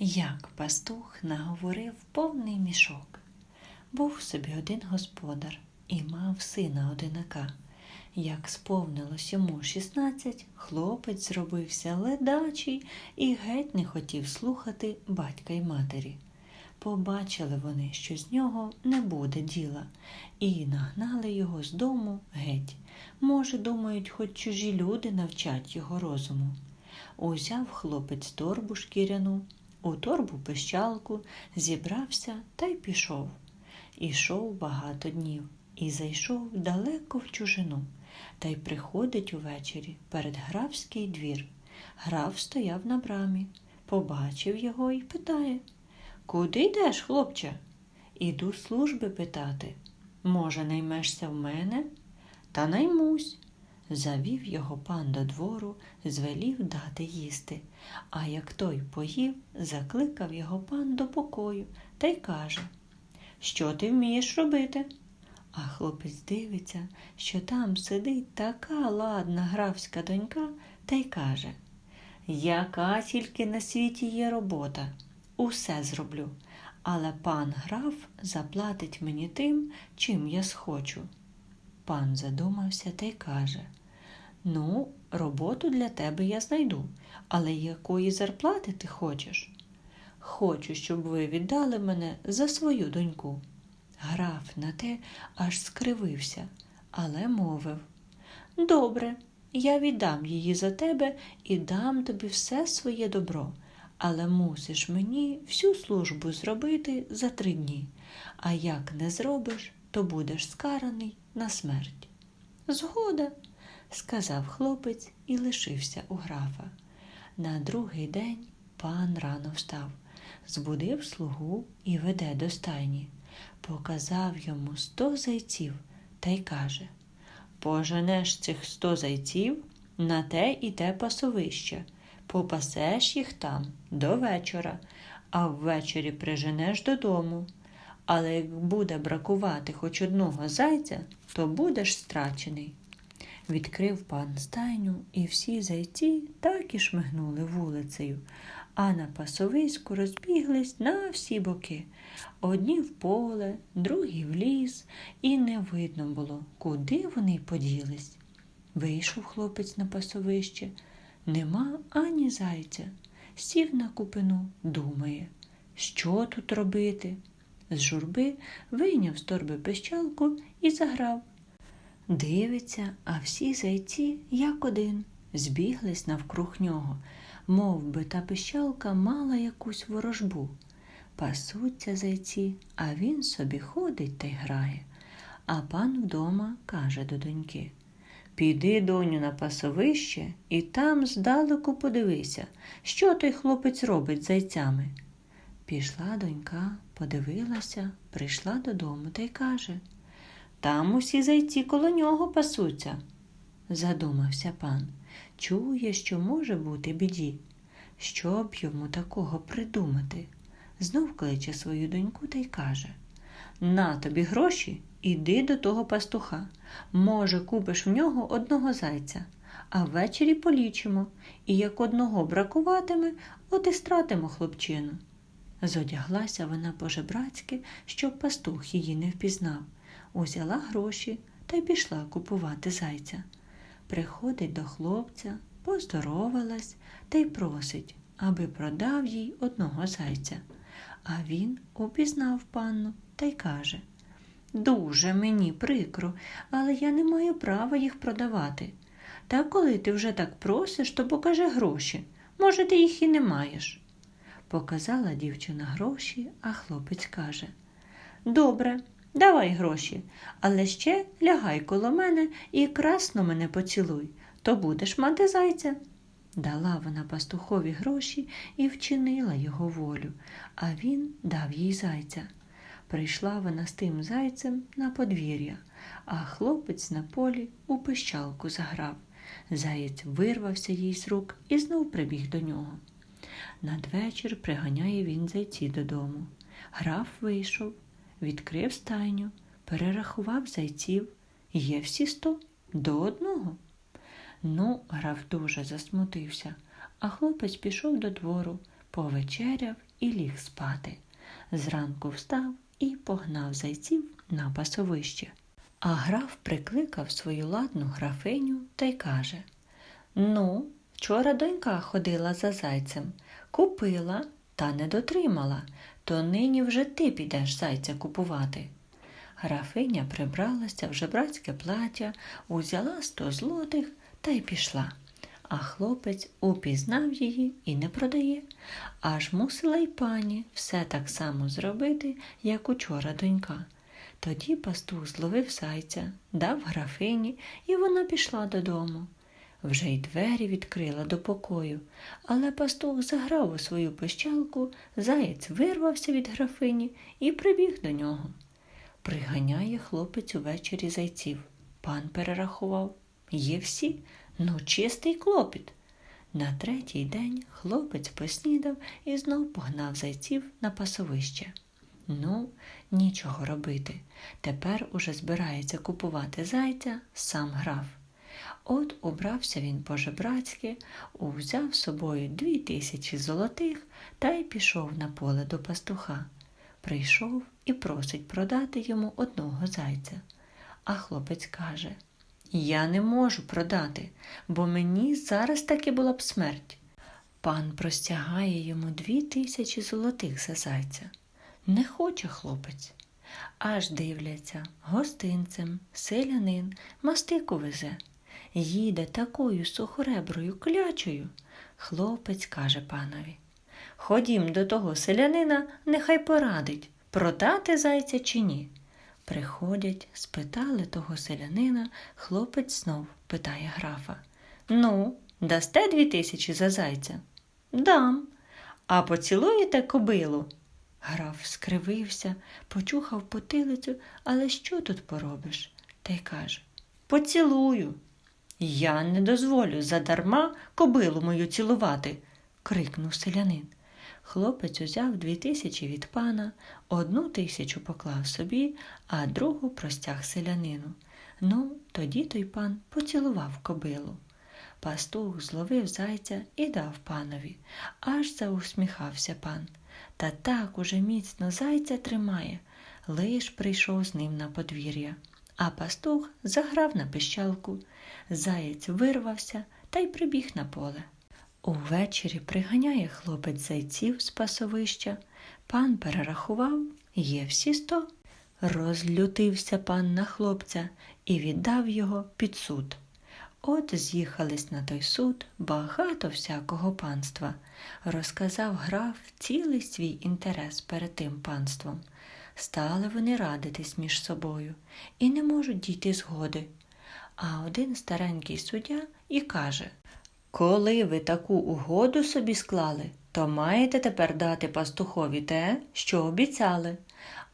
Як пастух наговорив повний мішок. Був собі один господар і мав сина одинака. Як сповнилось йому шістнадцять, хлопець зробився ледачий і геть не хотів слухати батька й матері. Побачили вони, що з нього не буде діла, і нагнали його з дому геть. Може, думають, хоч чужі люди навчать його розуму. Узяв хлопець торбу шкіряну, у торбу пищалку, зібрався та й пішов. Ішов багато днів і зайшов далеко в чужину, та й приходить увечері перед графський двір. Граф стояв на брамі, побачив його і питає Куди йдеш, хлопче? Іду служби питати. Може, наймешся в мене? Та наймусь. Завів його пан до двору, звелів дати їсти. А як той поїв, закликав його пан до покою та й каже Що ти вмієш робити? А хлопець дивиться, що там сидить така ладна графська донька, та й каже Яка тільки на світі є робота, усе зроблю, але пан граф заплатить мені тим, чим я схочу. Пан задумався та й каже Ну, роботу для тебе я знайду, але якої зарплати ти хочеш? Хочу, щоб ви віддали мене за свою доньку. Граф на те аж скривився, але мовив Добре, я віддам її за тебе і дам тобі все своє добро, але мусиш мені всю службу зробити за три дні, а як не зробиш, то будеш скараний на смерть. Згода, сказав хлопець і лишився у графа. На другий день пан рано встав, збудив слугу і веде до стайні. Показав йому сто зайців та й каже Поженеш цих сто зайців на те і те пасовище, попасеш їх там до вечора, а ввечері приженеш додому. Але як буде бракувати хоч одного зайця, то будеш страчений. Відкрив пан стайню, і всі зайці так і шмигнули вулицею, а на пасовиську розбіглись на всі боки. Одні в поле, другі в ліс, і не видно було, куди вони поділись. Вийшов хлопець на пасовище, нема ані зайця. Сів на купину, думає, що тут робити. З журби вийняв з торби пищалку і заграв. Дивиться, а всі зайці, як один, збіглись навкруг нього, мов би та пищалка мала якусь ворожбу. Пасуться зайці, а він собі ходить та й грає. А пан вдома каже до доньки Піди, доню, на пасовище, і там здалеку подивися, що той хлопець робить з зайцями. Пішла донька, подивилася, прийшла додому та й каже Там усі зайці коло нього пасуться. Задумався пан. Чує, що може бути біді. Що б йому такого придумати? Знов кличе свою доньку та й каже На тобі гроші, іди до того пастуха. Може, купиш в нього одного зайця, а ввечері полічимо, і як одного бракуватиме, от і стратимо хлопчину. Зодяглася вона по-жебрацьки, щоб пастух її не впізнав. Узяла гроші та й пішла купувати зайця. Приходить до хлопця, поздоровалась та й просить, аби продав їй одного зайця. А він упізнав панну та й каже Дуже мені прикро, але я не маю права їх продавати. Та коли ти вже так просиш, то покажи гроші. Може, ти їх і не маєш. Показала дівчина гроші, а хлопець каже Добре, давай гроші, але ще лягай коло мене і красно мене поцілуй, то будеш мати зайця. Дала вона пастухові гроші і вчинила його волю, а він дав їй зайця. Прийшла вона з тим зайцем на подвір'я, а хлопець на полі у пищалку заграв. Заєць вирвався їй з рук і знов прибіг до нього. Надвечір приганяє він зайці додому. Граф вийшов, відкрив стайню, перерахував зайців. Є всі сто до одного. Ну, граф дуже засмутився, а хлопець пішов до двору, повечеряв і ліг спати. Зранку встав і погнав зайців на пасовище. А граф прикликав свою ладну графиню та й каже Ну, вчора донька ходила за зайцем, купила та не дотримала, то нині вже ти підеш зайця купувати. Графиня прибралася в жебрацьке плаття, узяла сто злотих та й пішла. А хлопець упізнав її і не продає, аж мусила й пані все так само зробити, як учора донька. Тоді пастух зловив зайця, дав графині, і вона пішла додому. Вже й двері відкрила до покою, але пастух заграв у свою пищалку, заєць вирвався від графині і прибіг до нього. Приганяє хлопець увечері зайців. Пан перерахував. Є всі, ну чистий клопіт. На третій день хлопець поснідав і знов погнав зайців на пасовище. Ну, нічого робити. Тепер уже збирається купувати зайця сам граф. От убрався він по-жебрацьки, узяв з собою дві тисячі золотих та й пішов на поле до пастуха. Прийшов і просить продати йому одного зайця. А хлопець каже Я не можу продати, бо мені зараз таки була б смерть. Пан простягає йому дві тисячі золотих за зайця. Не хоче хлопець. Аж дивляться, гостинцем, селянин, мастику везе. Їде такою сухореброю клячою. Хлопець каже панові. Ходім до того селянина, нехай порадить, продати зайця чи ні. Приходять, спитали того селянина, хлопець знов питає графа. Ну, дасте дві тисячі за зайця? Дам. А поцілуєте кобилу? Граф скривився, почухав потилицю, але що тут поробиш? Та й каже Поцілую. Я не дозволю задарма кобилу мою цілувати, крикнув селянин. Хлопець узяв дві тисячі від пана, одну тисячу поклав собі, а другу простяг селянину. Ну, тоді той пан поцілував кобилу. Пастух зловив зайця і дав панові, аж заусміхався пан. Та так уже міцно зайця тримає, лиш прийшов з ним на подвір'я. А пастух заграв на пищалку. Заєць вирвався та й прибіг на поле. Увечері приганяє хлопець зайців з пасовища. Пан перерахував, є всі сто. Розлютився пан на хлопця і віддав його під суд. От з'їхались на той суд багато всякого панства. Розказав граф цілий свій інтерес перед тим панством. Стали вони радитись між собою і не можуть дійти згоди. А один старенький суддя і каже Коли ви таку угоду собі склали, то маєте тепер дати пастухові те, що обіцяли.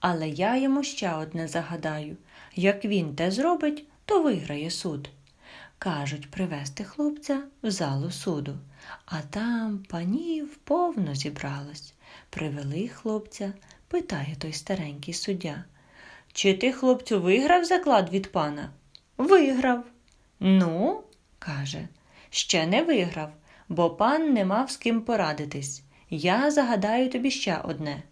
Але я йому ще одне загадаю як він те зробить, то виграє суд. Кажуть привезти хлопця в залу суду, а там панів повно зібралось. Привели хлопця, питає той старенький суддя. Чи ти, хлопцю, виграв заклад від пана? Виграв. Ну, каже, ще не виграв, бо пан не мав з ким порадитись. Я загадаю тобі ще одне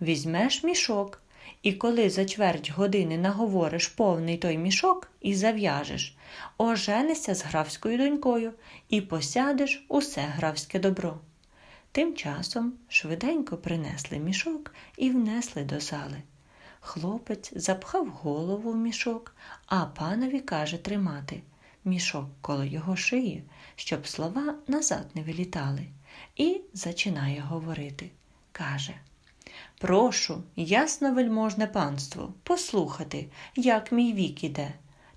візьмеш мішок, і коли за чверть години наговориш повний той мішок і зав'яжеш, оженишся з графською донькою і посядеш усе графське добро. Тим часом швиденько принесли мішок і внесли до зали. Хлопець запхав голову в мішок, а панові каже тримати мішок коло його шиї, щоб слова назад не вилітали, і зачинає говорити. Каже Прошу, ясно вельможне панство, послухати, як мій вік іде.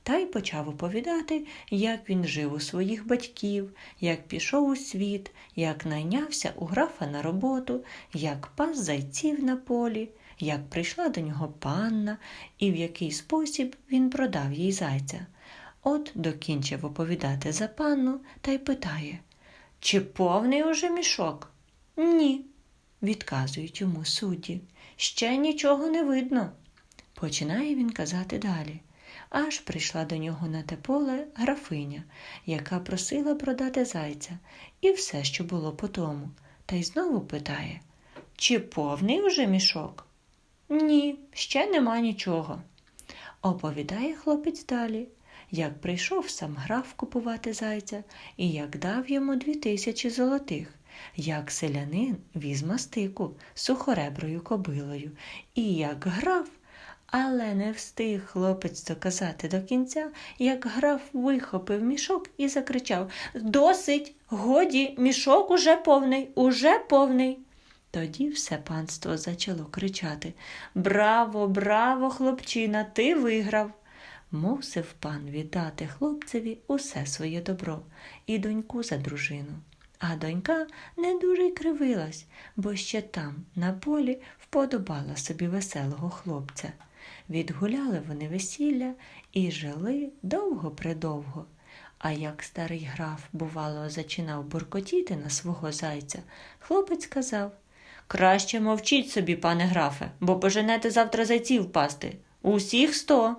Та й почав оповідати, як він жив у своїх батьків, як пішов у світ, як найнявся у графа на роботу, як пас зайців на полі, як прийшла до нього панна і в який спосіб він продав їй зайця. От докінчив оповідати за панну та й питає Чи повний уже мішок? Ні, відказують йому судді. Ще нічого не видно. Починає він казати далі. Аж прийшла до нього на те поле графиня, яка просила продати зайця і все, що було по тому. та й знову питає Чи повний уже мішок? Ні, ще нема нічого. Оповідає хлопець далі, як прийшов сам граф купувати зайця і як дав йому дві тисячі золотих, як селянин віз мастику сухореброю кобилою, і як граф. Але не встиг хлопець доказати до кінця, як граф вихопив мішок і закричав Досить, годі, мішок уже повний, уже повний. Тоді все панство зачало кричати Браво, браво, хлопчина, ти виграв. Мусив пан віддати хлопцеві усе своє добро і доньку за дружину. А донька не дуже й кривилась, бо ще там, на полі, вподобала собі веселого хлопця. Відгуляли вони весілля і жили довго-предовго. А як старий граф, бувало, зачинав буркотіти на свого зайця, хлопець казав Краще мовчіть собі, пане графе, бо поженете завтра зайців пасти. Усіх сто.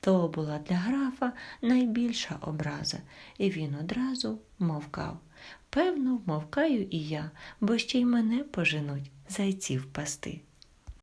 То була для графа найбільша образа, і він одразу мовкав. Певно, мовкаю і я, бо ще й мене поженуть зайців пасти.